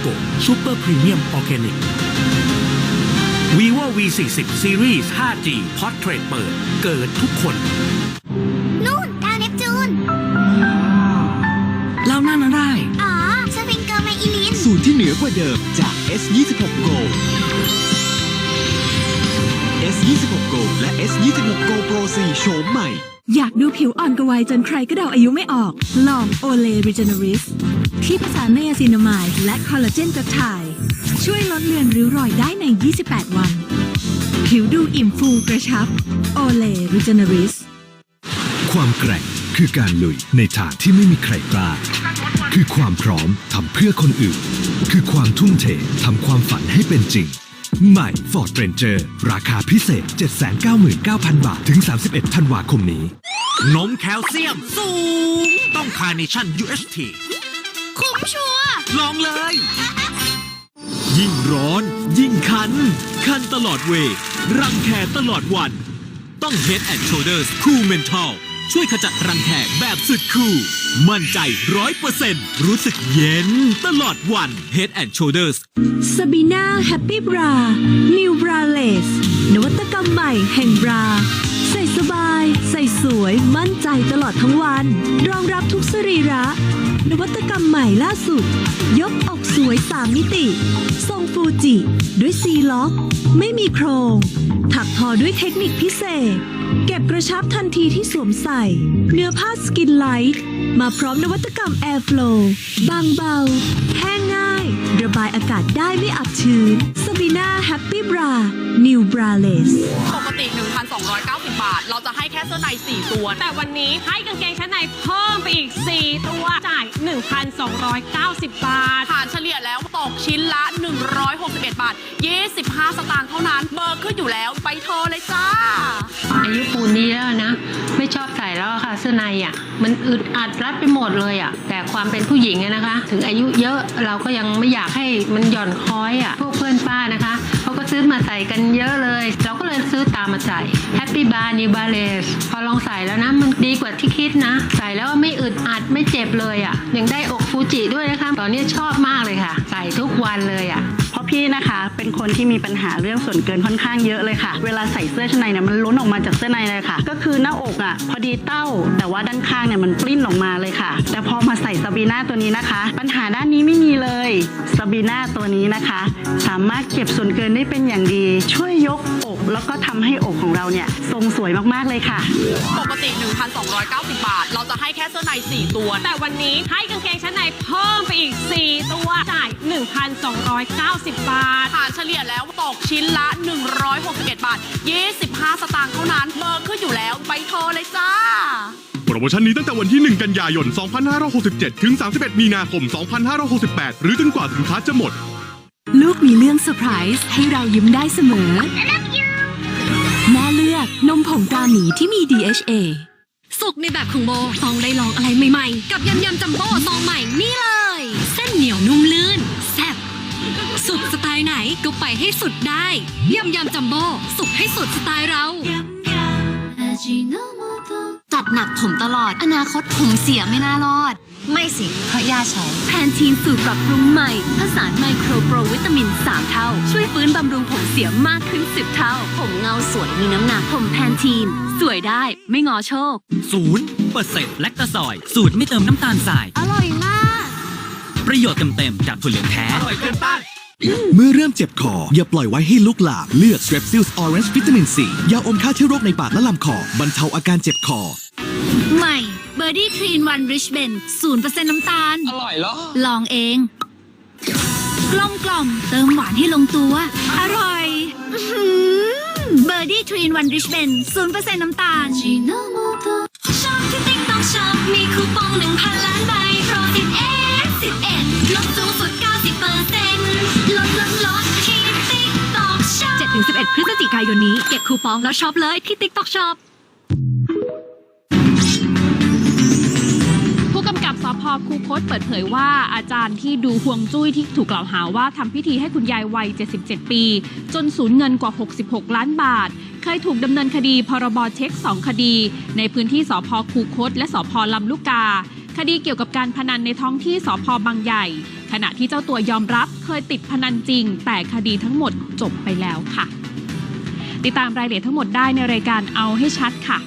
โกซูเปอร์พรีเมียมออร์แกนิก vivo v 4 0 series 5G portrait เปิด เกิดทุกคน นู่นดาวเนปจูนแล้วนั่นอะไรอ๋อสฟิงเกอร์ไมอิลิน สูตรที่เหนือกว่าเดิมจาก S26 Go S26 Go และ S26 Go Pro 4โฉมใหม่ อยากดูผิวอ่อนกว่าวัยจนใครก็เดาอายุไม่ออก ลองโอเล r e g e n e r i s ที่ผสานไนอาซินามายและคอลลาเจนเปปไทด์ช่วยลดเลือนริ้วรอยได้ใน 28 วัน ผิวดูอิ่มฟูกระชับ โอเล r e g e n e r i s ความแกร่งคือการลุยในทางที่ไม่มีใครกล้า คือความพร้อมทำเพื่อคนอื่น คือความทุ่มเททำความฝันให้เป็นจริง ใหม่ Ford Ranger ราคาพิเศษ 799,000 บาท ถึง 31 ธันวาคมนี้ นมแคลเซียมสูง ต้องคาร์เนชั่น UHT คุ้ม ชัวร์ลองเลย ยิ่งร้อน ยิ่งคัน คันตลอดเวย์รังแคตลอดวัน ต้อง Head and Shoulders Cool Mental ช่วยขจัดรังแคแบบสุดคูลมั่นใจร้อยเปอร์เซ็นต์รู้สึกเย็นตลอดวัน Head and Shoulders ซาบีนาแฮปปี้บรานิวบราเลสนวัตกรรมใหม่แห่งบรา ใส่สบาย ใส่สวย มั่นใจตลอดทั้งวัน รองรับทุกสรีระ นวัตกรรมใหม่ล่าสุด ยกออกสวย 3 มิติ ทรงฟูจิ ด้วยซีล็อก ไม่มีโครง ถักทอด้วยเทคนิคพิเศษ เก็บกระชับทันทีที่สวมใส่ เนื้อผ้าสกินไลท์มาพร้อมนวัตกรรม Airflow บางเบา แห้งง่าย ระบายอากาศได้ไม่อับชื้นซาบีนาแฮปปี้บรา New Braless ปกติ 1,290 บาท เราจะให้แค่เสื้อใน 4 ตัว แต่วันนี้ให้กางเกงชั้นในเพิ่มไปอีก 4 ตัวจ่ 290 บาทฐานเฉลี่ยแล้วตกชิ้นละ 161 บาท 25 สตางค์เท่านั้น เบอร์ขึ้นอยู่แล้วไปโทรเลยจ้า อายุปูนนี้แล้วนะ ไม่ชอบใส่แล้วค่ะเสื้อในอะ มันอึดอัดรัดไปหมดเลยอะ แต่ความเป็นผู้หญิงอะนะคะ ถึงอายุเยอะเราก็ยังไม่อยากให้มันหย่อนคล้อยอะ พวกเพื่อนป้านะคะเขาก็ซื้อมาใส่กันเยอะเลย เราก็เลยซื้อตามมาใส่ Happy Bar New Balance พอลองใส่แล้วนะ มันดีกว่าที่คิดนะ ใส่แล้วไม่อึดอัดไม่เจ็บเลยอะ ยังได้อกฟูจิด้วยนะคะ ตอนนี้ชอบมากเลยค่ะ ใส่ทุกวันเลยอะเพราะพี่นะคะเป็นคนที่มีปัญหาเรื่องส่วนเกินค่อนข้างเยอะเลยค่ะ เวลาใส่เสื้อชั้นในเนี่ยมันล้นออกมาจากเสื้อในเลยค่ะ ก็คือหน้าอกอะพอดีเต้า แต่ว่าด้านข้างเนี่ยมันปลิ้นออกมาเลยค่ะ แต่พอมาใส่ซาบีน่าตัวนี้นะคะ ปัญหาด้านนี้ไม่มีเลยซาบีน่าตัวนี้นะคะ สามารถเก็บส่วนเกินได้เป็นอย่างดี ช่วยยกอกแล้วก็ทำให้อกของเราเนี่ยทรงสวยมากๆเลยค่ะ ปกติ 1,290 บาท เราจะให้แค่เสื้อใน 4 ตัว แต่วันนี้ให้กางเกงชั้นในเพิ่มไปอีก 4 ตัวจ่าย1,290บาทฐานเฉลี่ยแล้วตกชิ้นละ 161 บาท 25 สตางค์เท่านั้นเบอร์ขึ้นอยู่แล้วไปโทรเลยจ้า โปรโมชั่นนี้ตั้งแต่วันที่ 1 กันยายน 2567 ถึง 31 มีนาคม 2568 หรือจนกว่าสินค้าจะหมด ลูกมีเรื่องเซอร์ไพรส์ให้เรายิ้มได้เสมอ แม่เลือกนมผงกาหมีที่มี DHA สุกในแบบของโบ ต้องได้ลองอะไรใหม่ๆ กับยำยำจัมโบ้ซองใหม่นี่เลย ก็ไปให้สุดได้ยำยำจัมโบ้สุกให้สุดสไตล์เรา จัดหนักผมตลอด อนาคตผมเสียไม่น่ารอด ไม่สิ เพราะย่าใช้แพนทีนสูตรปรับปรุงใหม่ ผสานไมโครโปรวิตามิน 3 เท่า ช่วยฟื้นบำรุงผมเสียมากขึ้น 10 เท่า ผมเงาสวยมีน้ำหนักผมแพนทีน สวยได้ไม่งอโชคศูนย์เปอร์เซ็นต์แลคตาซอย สูตรไม่เติมน้ำตาลทราย อร่อยมาก ประโยชน์เต็มๆจากถั่วเหลืองแท้ อร่อยเกินต้าน เมื่อเริ่มเจ็บคอ อย่าปล่อยไว้ให้ลุกลามเลือก Strepsils Orange Vitamin C ยาอมฆ่าเชื้อโรคในปากและลำคอบรรเทาอาการเจ็บคอ ใหม่เบอร์ดี้ทรีนวันริชเบนศูนย์เปอร์เซ็นต์น้ำตาล อร่อยเหรอ ลองเอง กลมกล่อมเติมหวานให้ลงตัว อร่อยเบอร์ดี้ทรีนวันริชเบนศูนย์เปอร์เซ็นต์น้ำตาลชอบที่ติ๊กต้องชอบมีคูปองหนึ่งพันล้านใบโปรสิบเอ็ดสิบเอ็ดลดสูงสุดเก้าสิบเปอร์เซ็นต์ กายนนี้เก็บคูปองแล้วช็อปเลยที่ TikTok Shop ผู้กำกับสพคูคตเปิดเผยว่าอาจารย์ที่ดูห่วงจุ้ยที่ถูกกล่าวหาว่าทำพิธีให้คุณยายวัย 77 ปี จนสูญเงินกว่า 66 ล้านบาท เคยถูกดำเนินคดีพรบเช็ค 2 คดี ในพื้นที่สพคูคตและสพลำลูกกา คดีเกี่ยวกับการพนันในท้องที่สพบางใหญ่ ขณะที่เจ้าตัวยอมรับเคยติดพนันจริง แต่คดีทั้งหมดจบไปแล้วค่ะ ติดตามรายละเอียดทั้งหมดได้ในรายการเอาให้ชัดค่ะ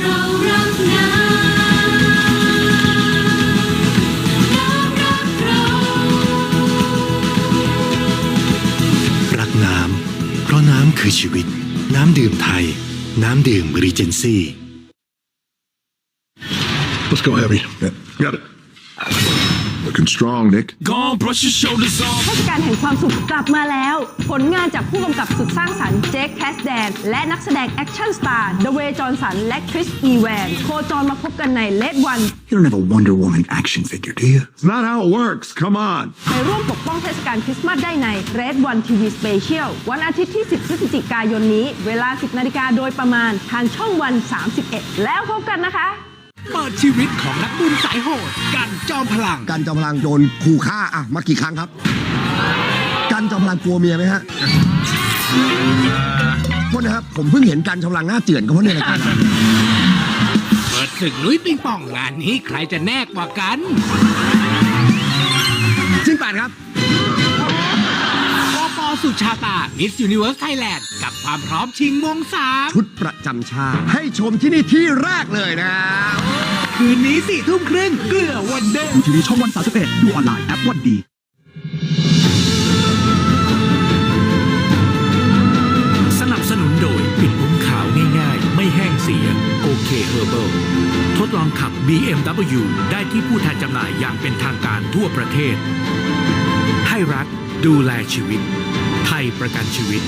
เรารักน้ำรักน้ำเพราะน้ำคือชีวิต น้ำดื่มไทย น้ำดื่มรีเจนซี่ Let's go heavy Got it Looking strong Nick Go on brush your shoulders off เทศกาลแห่งความสุขกลับมาแล้ว ผลงานจากผู้กำกับสุดสร้างสรรค์เจคแคสแดน และนักแสดงแอคชั่นสตาร์เดเวย์จอห์นสันและคริสอีแวนโคจรมาพบกันในเลดวัน You don't have a Wonder Woman action figure, do you? It's not how it works Come on ไปร่วมปกป้องเทศกาลคริสต์มาสได้ใน Red One TV Special วันอาทิตย์ที่ 10 พฤศจิกายนนี้ เวลา 10 นาฬิกาโดยประมาณทางช่องวัน 31 แล้วพบกันนะคะ เปิดชีวิตของนักบุญสายโหด กันจอมพลังกันจอมพลังโดนขู่ฆ่าอะมากี่ครั้งครับกันจอมพลังกลัวเมียไหมฮะโทษนะครับ ผมเพิ่งเห็นกันจอมพลังหน้าเจือนก็เพราะในรายการเปิดศึกลุยปิงปองงานนี้ใครจะแน่กว่ากันสิ้นแปดครับปอปอ สุชาตามิสยูนิเวิร์สไทยแลนด์กับความพร้อมชิงมงสามชุดประจำชาติให้ชมที่นี่ที่แรกเลยนะคืนนี้สี่ทุ่มครึ่งเกลือวันเดย์ดูทีวีช่องวัน31ดูออนไลน์แอปวันดีสนับสนุนโดยปิดมุ้งขาวง่ายๆ ไม่แห้งเสียโอเคเฮอร์เบิลทดลองขับ BMW ได้ที่ผู้แทนจำหน่ายอย่างเป็นทางการทั่วประเทศ ให้รักดูแลชีวิต ไทยประกันชีวิต